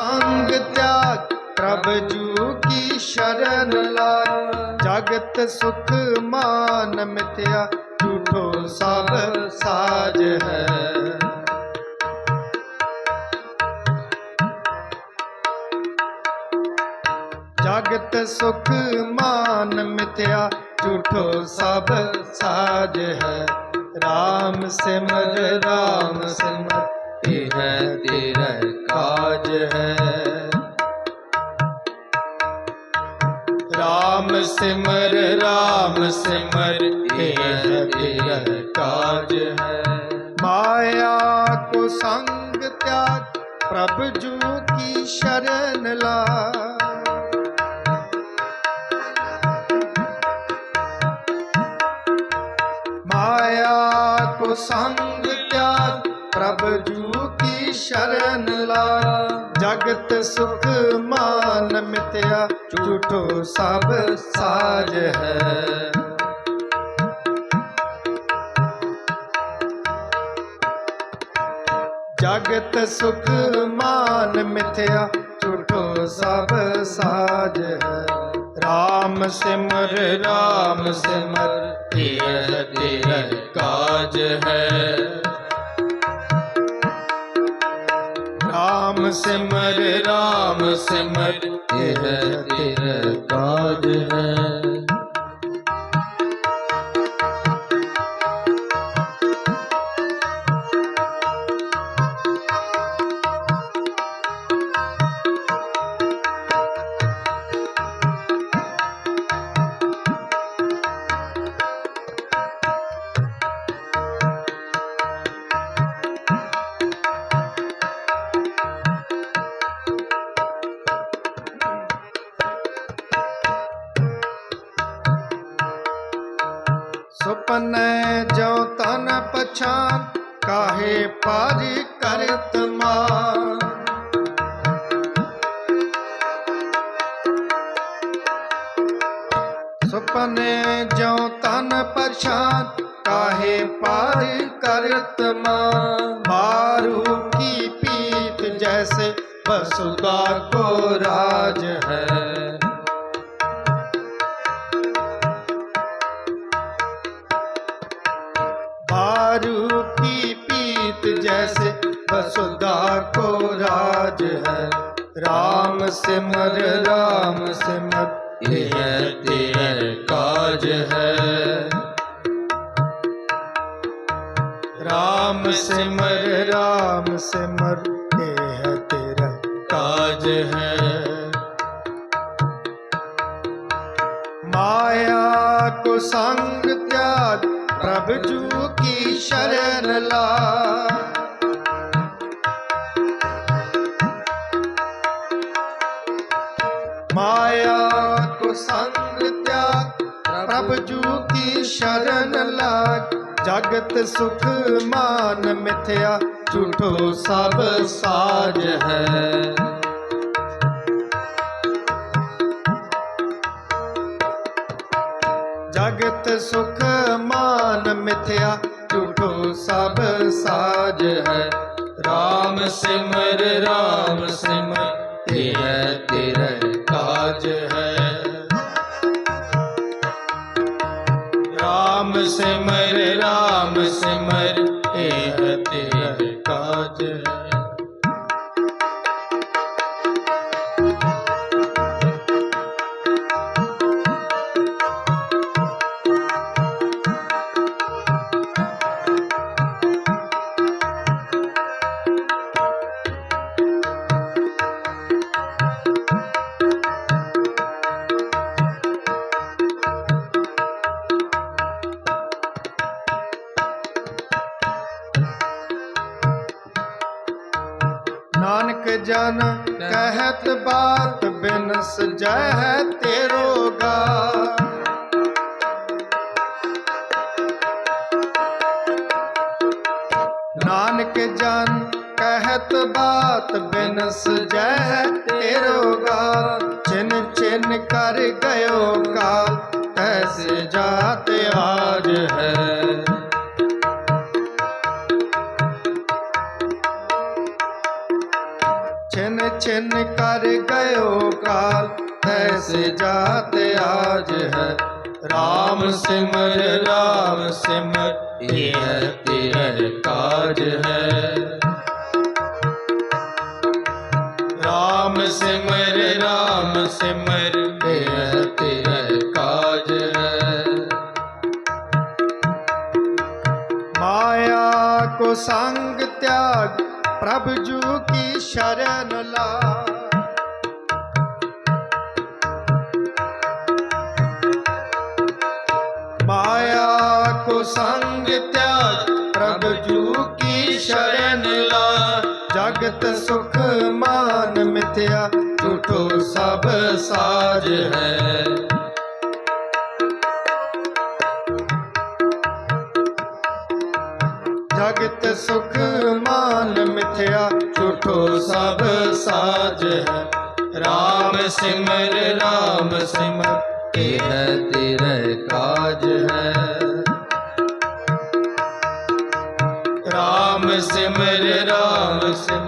ਅੰਗ ਤਿਆਗ, ਪ੍ਰਭ ਜੂ ਕੀ ਸ਼ਰਨ ਲਾਇ। ਜਗਤ ਸੁਖ ਮਾਨ ਮਿਥਿਆ, ਝੂਠੋ ਸਭ ਸਾਜ ਹੈ। ਜਗਤ ਸੁਖ ਮਾਨ ਮਿਥਿਆ, ਝੂਠੋ ਸਭ ਸਾਜ ਹੈ। RAM ਸਿਮਰ RAM ਸਿਮਰ ਇਹ ਹੈ ਤੇਰਾ ਹੈ RAM ਸਿਮਰ RAM ਸਿਮਰ ਇਹ ਹੈ ਤੇਰਾ ਕਾਜ ਹੈ ਮਾਇਆ ਕੋ ਸੰਗ त्याग प्रभ जू की शरण ला माया को संग त्याग प्रभ जू ਦੀ ਸ਼ਰਨ ਲਾ। ਜਗਤ ਸੁਖ ਮਾਨ ਮਿਤਿਆ, ਝੂਠੋ ਸਭ ਸਾਜ ਹੈ। ਜਗਤ ਸੁਖ ਮਾਨ ਮਿਥਿਆ ਝੂਠੋ ਸਭ ਸਾਜ ਹੈ। RAM ਸਿਮਰ RAM ਸਿਮਰ ਤੇਰੇ ਤੇਰੇ ਕਾਜ ਹੈ। RAM ਸਿਮਰ ਰਾਮ ਸਿਮਰ ਇਹ ਤੇਰਾ ਕਾਜ ਹੈ। ਤਨ ਪਛਾਨ ਕਾਹੇ ਪਾਰੀ ਕਰਤ ਮਾਨ ਸੁਪਨੇ ਜੋ ਤਨ ਪਛਾਨ ਕਾਹੇ ਪਾਰੀ ਕਰਤ ਮਾਨ ਮਾਰੂ ਕੀ ਪੀਤ ਜੈਸੇ ਬਸੁਦਾ ਕੋ ਰਾਜ राज है राम सिमर राम सिमर यह तेरा काज है राम सिमर राम सिमर यह तेरा काज है माया को संग त्याग प्रभ जू की शरण ला ਸ਼ਰਨ ਲਾਗ। ਜਗਤ ਸੁਖ ਮਾਨ ਮਿਥਿਆ, ਝੂਠੋ ਸਭ ਸਾਜ ਹੈ। ਜਗਤ ਸੁਖ ਮਾਨ ਮਿਥਿਆ, ਝੂਠੋ ਸਭ ਸਾਜ ਹੈ। RAM ਸਿਮਰ RAM ਸਿਮਰ ਇਹ RAM ਸਿਮਰ जन, कहत बात बिनस जय है तेरोगा नानक जन, कहत बात, बिनस जय है तेरोगा चिन चिन कर गयो काल, कैसे जाते आज है? छिन कर गयो काल तैसे जाते आज है राम सिमर राम सिमर यह तेरह काज है राम सिमर राम सिमर यह तेरह काज है माया को संग त्याग प्रभु जू की शरण ला माया को संग त्याग प्रभु जू की शरण ला जगत सुख मान मिथ्या झूठो सब साज है जगत सुख मान ਮਿਥਿਆ ਝੂਠੋ ਸਭ ਸਾਜ ਹੈ। RAM ਸਿਮਰ RAM ਸਿਮਰ, ਇਹ ਤੇਰੇ ਕਾਜ ਹੈ। RAM ਸਿਮਰ RAM ਸਿਮਰ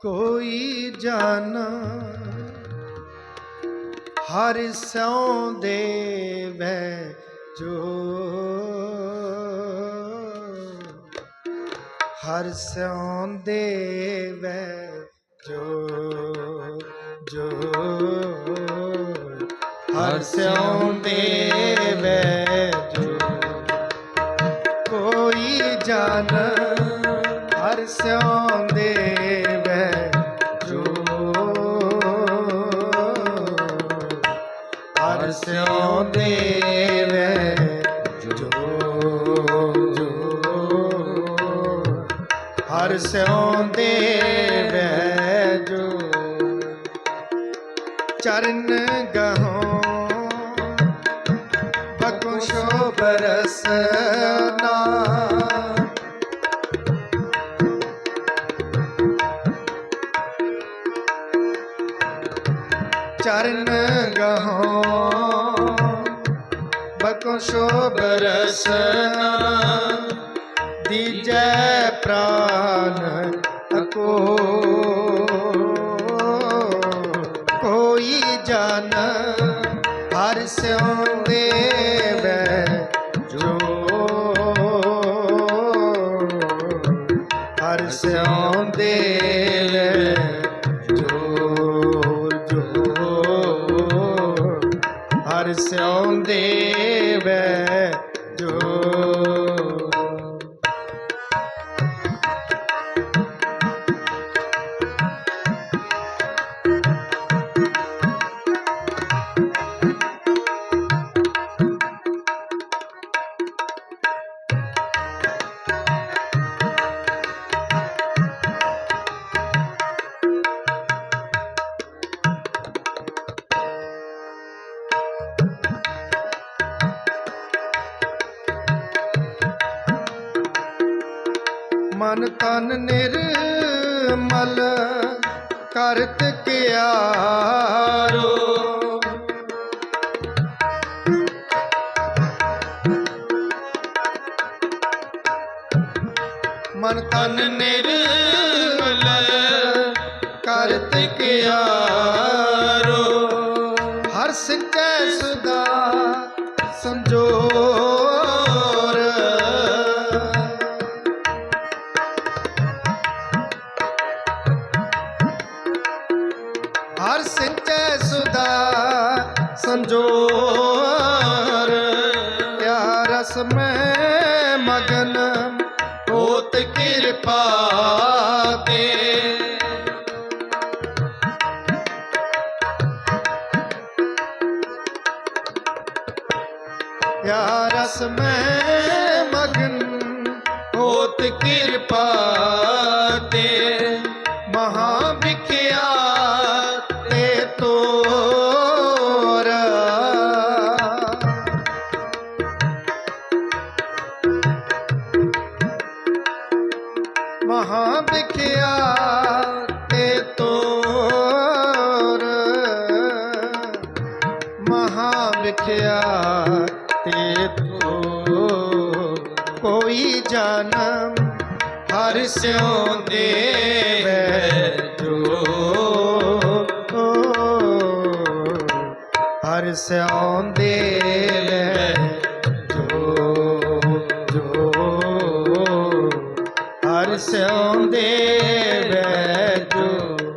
ਕੋਈ ਜਾਣਾ ਹਰ ਸਉ ਦੇਵੈ ਜੋ ਹਰ ਸਉ ਦੇਵੈ, ਜੋ ਜੋ ਹਰ ਸਉ ਦੇਵੈ, ਜੋ ਕੋਈ ਜਨ ਹਰ ਸਿਉ ਦੇਵੈ, ਜੋ ਹਰ ਸਿਉ ਦੇਵੈ। ਹਰ ਸਿਉ ਜੋ। ਚਰਨ ਗਹੋ ਬਕੁਸ਼ੋ ਬਰਸਨਾ ਚਰਨ ਗਹੋ ਬਕੁਸ਼ੋ ਬਰਸਨਾ ਦੀਜੈ ਪ੍ਰਾਨ ਅਕੋ ਕੋਈ ਜਨ ਹਰ ਸਿਉ ਦੇਵੈ ਜੋ ਹਰ ਸਿਉ ਦੇਵੈ ਜੋ ਜੋ ਹਰ ਸਿਉ ਦੇਵੈ ਮਨ ਤਨ ਨਿਰਮਲ ਕਰਤ ਕਿਆਰੋ ਮਨ ਤਨ ਨਿਰਮਲ ਕਰਤ ਆਰੋ ਪਿਆ ਰਸ ਮੈਂ ਮਗਨ ਹੋਤ ਕਿਰਪਾ ਕੋਈ ਜਨਮ ਹਰ ਸਿਉ ਦੇਵੈ ਜੋ ਹਰ ਸਿਉ ਦੇਵੈ ਜੋ ਜੋ ਹਰ ਸਿਉ ਦੇਵੈ ਜੋ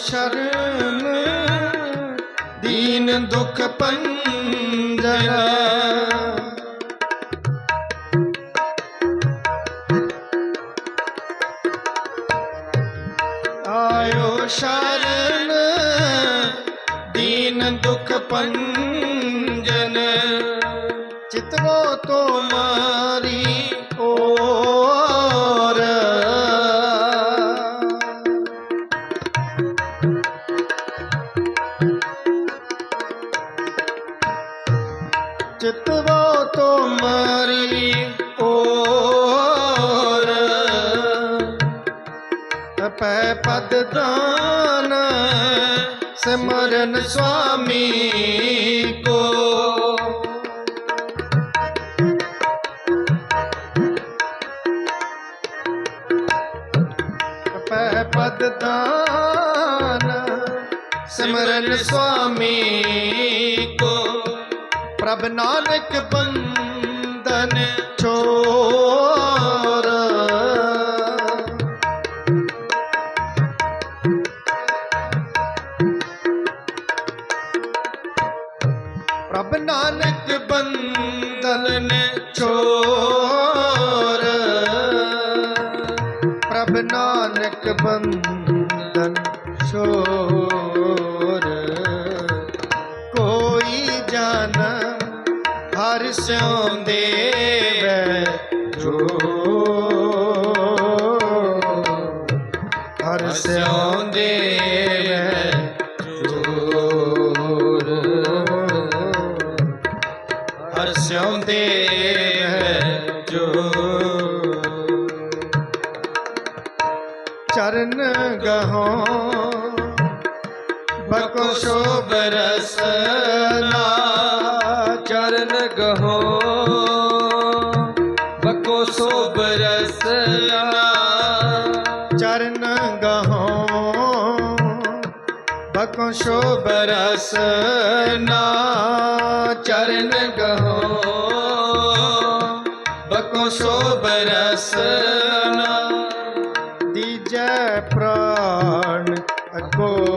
ਸ਼ਰਨ ਦੀਨ ਦੁਖ ਪੰਜਨਾ ਆਇਓ ਸ਼ਰਨ ਦੀਨ ਦੁਖ ਪੰਜਨ। ਚਿਤਵੋ ਤੋ ਮਾਰੀ ਸਿਮਰਨ ਸੁਆਮੀ ਕੋ ਤਪੈ ਪਦ ਦਾਨ ਸਿਮਰਨ ਸੁਆਮੀ ਕੋ ਪ੍ਰਭ ਨਾਨਕ ਨਾਨਕ ਬੰਦਨ ਛੋਰ ਪ੍ਰਭ ਨਾਨਕ ਬੰਦਨ ਛੋਰ ਕੋਈ ਜਨ ਹਰ ਸਿਉ ਦੇਵੈ ਜੋ ਹਰ ਸਿਉ ਦੇਵੈ ਸਿਉ ਦੇਵੈ ਜੋ ਚਰਨ ਗਹੋ ਬਕੋ ਸ਼ੋਭ ਰਸਨਾ ਚਰਨ ਗਹੋ ਬਕੋ ਸੋਬ ਰਸਨਾ ਚਰਨ ਬਕੋ ਸ਼ੋਭ ਰਸਨਾ ਚਰਨ ਗਹੋ। ਬਕੋ ਸ਼ੋਭ ਰਸਨਾ ਦੀਜੈ ਪ੍ਰਾਣ ਅਗੋ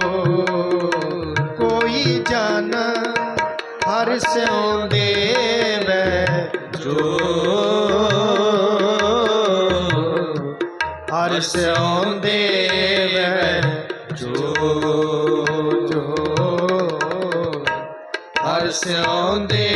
ਕੋਈ ਜਨ ਹਰ ਸਿਉ ਦੇਵੈ ਜੋ। ਹਰ ਸਿਉ ਦੇਵੈ ਜੋ ਜੋ। ਹਰ